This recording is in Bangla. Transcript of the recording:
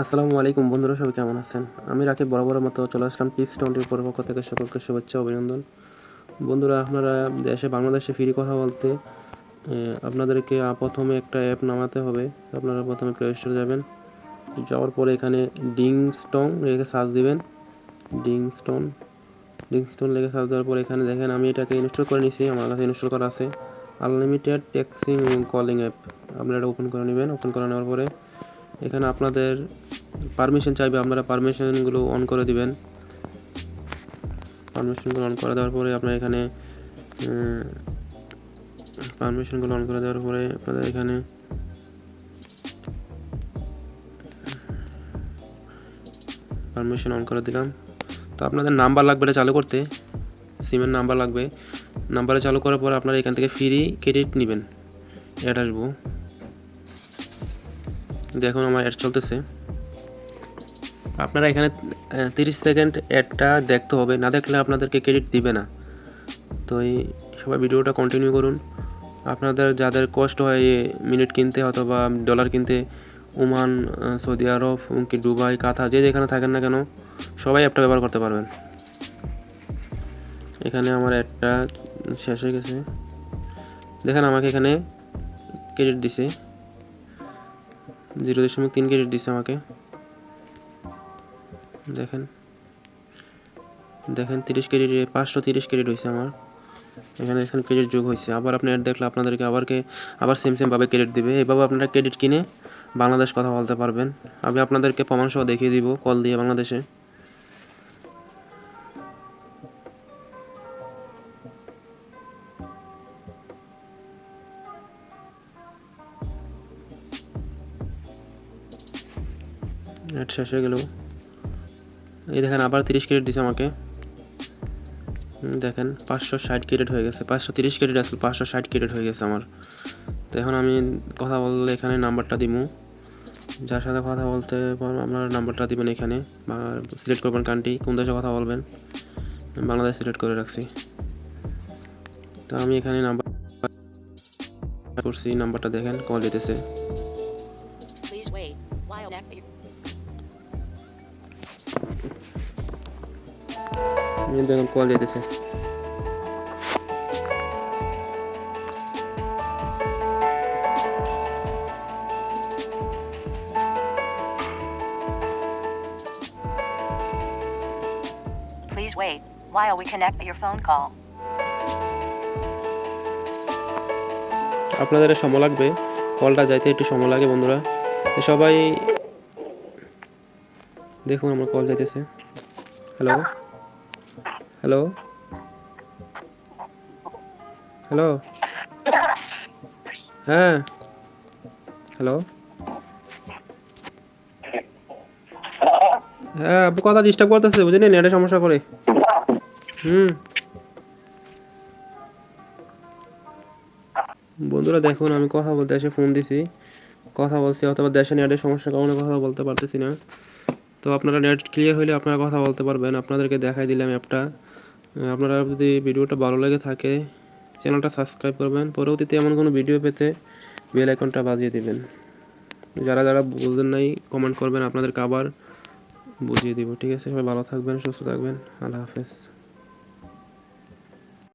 আসসালামু আলাইকুম বন্ধুরা, সবাই কেমন আছেন? আমি রাকিব বরাবরের মতো চলে আসলাম টিপস টোয়েন্টির পক্ষ থেকে। সকলকে শুভেচ্ছা অভিনন্দন। বন্ধুরা, আপনারা দেশে বাংলাদেশে ফ্রি কথা বলতে আপনাদেরকে প্রথমে একটা অ্যাপ নামাতে হবে। আপনারা প্রথমে প্লে স্টোরে যাবেন। যাওয়ার পরে এখানে ডিং স্টং রেখে সার্চ দিবেন। ডিং স্টোন ডিং স্টোন লেগে সার্চ দেওয়ার পরে এখানে দেখেন, আমি এটাকে ইনস্টল করে নিয়েছি আমার কাছে ইনস্টল করা আছে। আনলিমিটেড টেক্সিং কলিং অ্যাপ আপনারা এটা ওপেন করে নেবেন। ওপেন করে নেওয়ার পরে এখানে আপনাদের পারমিশন চাইবে, আপনারা পারমিশনগুলো অন করে দিবেন। পারমিশনগুলো অন করে দেওয়ার পরে আপনার এখানে পারমিশনগুলো অন করে দেওয়ার পরে আপনাদের এখানে পারমিশন অন করে দিলাম। তো আপনাদের নাম্বার লাগবে এটা চালু করতে সিমের নাম্বার লাগবে। নাম্বারে চালু করার পরে আপনারা এখান থেকে ফ্রি ক্রেডিট নেবেন। অ্যাড আসব। দেখুন আমার অ্যাড চলতেছে। আপনারা এখানে তিরিশ সেকেন্ড অ্যাডটা দেখতে হবে, না দেখলে আপনাদেরকে ক্রেডিট দিবে না। তো এই সবাই ভিডিওটা কন্টিনিউ করুন। আপনাদের যাদের কষ্ট হয় মিনিট কিনতে অথবা ডলার কিনতে, ওমান সৌদি আরব এমনকি দুবাই, কাতার, যে যেখানে থাকেন না কেন, সবাই অ্যাপটা ব্যবহার করতে পারবেন। এখানে আমার অ্যাডটা শেষ হয়ে গেছে। দেখেন আমাকে এখানে ক্রেডিট দিছে। জিরো দশমিক তিন ক্রেডিট দিছে আমাকে। দেখেন। দেখেন, তিরিশ ক্রেডিট পাঁচশো তিরিশ ক্রেডিট হয়েছে আমার। এখানে দেখছেন ক্রেডিট যোগ হয়েছে। আবার আপনি অ্যাড দেখলে আপনাদেরকে আবারকে আবার সেম সেমভাবে ক্রেডিট দিবে। এভাবে আপনারা ক্রেডিট কিনে বাংলাদেশ কথা বলতে পারবেন। আমি আপনাদেরকে প্রমাণ সহ দেখিয়ে দিব কল দিয়ে বাংলাদেশে। শেষ হয়ে গেল। এই দেখেন আবার তিরিশ ক্রেডিট দিছে আমাকে। দেখেন পাঁচশো ষাট ক্রেডিট হয়ে গেছে, পাঁচশো তিরিশ ক্রেডিট আসলে পাঁচশো ষাট ক্রেডিট হয়ে গেছে আমার। তো এখন আমি কথা বললে এখানে নাম্বারটা দিমু। যার সাথে কথা বলতে আপনার নাম্বারটা দিবেন এখানে, বা সিলেক্ট করবেন কান্ট্রি, কোন দেশে কথা বলবেন, বাংলাদেশ সিলেক্ট করে রাখছি। তো আমি এখানে নাম্বার করছি, নাম্বারটা দেখেন, কল যেতেছে এই দেখেন কল যেতেছে Please wait while we connect your phone call. আপনাদের সময় লাগবে। কলটা যাইতে একটু সময় লাগে বন্ধুরা। সবাই দেখুন আমার কল যাইতেছে। হ্যালো হ্যালো হ্যালো হ্যাঁ। হ্যালো হ্যাঁ আপু কথা ডিস্টার্ব করতেছে বুঝলেন নেটের সমস্যা করে। হুম। বন্ধুরা, দেখুন, আমি কথা বলতে এসে ফোন দিছি। কথা বলছি, অথবা দেশে নেটের সমস্যার কারণে কথা বলতে পারতেছি না। তো আপনারা নেট ক্লিয়ার হলে আপনারা কথা বলতে পারবেন। আপনাদেরকে দেখাই দিলাম অ্যাপটা আপনারা যদি ভিডিওটা ভালো লেগে থাকে চ্যানেলটা সাবস্ক্রাইব করবেন। পরবর্তীতে এমন কোনো ভিডিও পেতে বেল আইকনটা বাজিয়ে দেবেন। যারা যারা বুঝলেন নাই কমেন্ট করবেন। আপনাদেরকে আবার বুঝিয়ে দিব। ঠিক আছে? সবাই ভালো থাকবেন, সুস্থ থাকবেন। আল্লাহ হাফেজ।